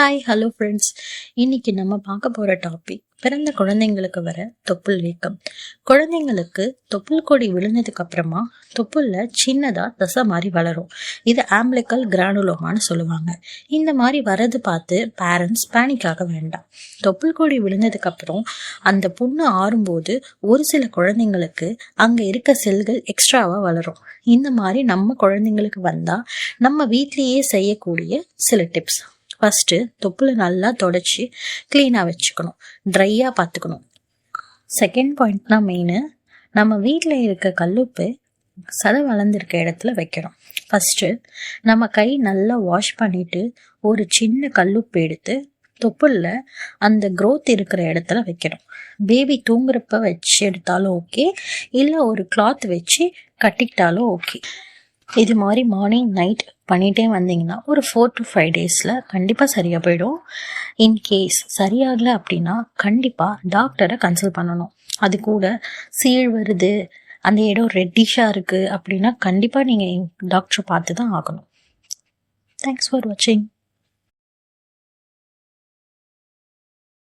Hi hello friends இன்னைக்கு நம்ம பார்க்க போகிற டாபிக் பிறந்த குழந்தைங்களுக்கு வர தொப்புள் வீக்கம் குழந்தைங்களுக்கு தொப்புள் கொடி விழுந்ததுக்கு அப்புறமா தொப்புளில் சின்னதாக தசை மாதிரி வளரும். இது ஆம்பிளிக்கல் கிரானுலோமான்னு சொல்லுவாங்க. இந்த மாதிரி வரது பார்த்து பேரண்ட்ஸ் பேனிக்காக வேண்டாம். தொப்புள் கொடி விழுந்ததுக்கு அப்புறம் அந்த புண்ணு ஆறும்போது ஒரு சில குழந்தைங்களுக்கு அங்கே இருக்க செல்கள் எக்ஸ்ட்ராவாக வளரும். இந்த மாதிரி நம்ம குழந்தைங்களுக்கு வந்தால் நம்ம வீட்லேயே செய்யக்கூடிய சில டிப்ஸ் ஃபஸ்ட்டு தொப்புளை நல்லா தொடச்சி க்ளீனாக வச்சுக்கணும். ட்ரையாக பார்த்துக்கணும். செகண்ட் பாயிண்ட் தான் மெயின் நம்ம வீட்டில் இருக்க கல்லுப்பு சதை வளர்ந்துருக்க இடத்துல வைக்கணும். ஃபஸ்ட்டு நம்ம கை நல்லா வாஷ் பண்ணிவிட்டு ஒரு சின்ன கல்லுப்பு எடுத்து தொப்புளில் அந்த க்ரோத் இருக்கிற இடத்துல வைக்கணும். பேபி தூங்குறப்ப வச்சு எடுத்தாலும் ஓகே இல்லை ஒரு கிளாத் வச்சு கட்டிக்கிட்டாலும் ஓகே இது மாதிரி மார்னிங் நைட் பண்ணிகிட்டே வந்தீங்கன்னா ஒரு ஃபோர் டு ஃபைவ் டேஸில் கண்டிப்பாக சரியாக போயிடும். இன்கேஸ் சரியாகலை அப்படின்னா கண்டிப்பாக டாக்டரை கன்சல்ட் பண்ணணும். அது கூட சீழ் வருது அந்த இடம் ரெட்டிஷாக இருக்குது அப்படின்னா கண்டிப்பாக நீங்கள் டாக்டரை பார்த்து தான் ஆகணும். தேங்க்ஸ் ஃபார் வாட்சிங்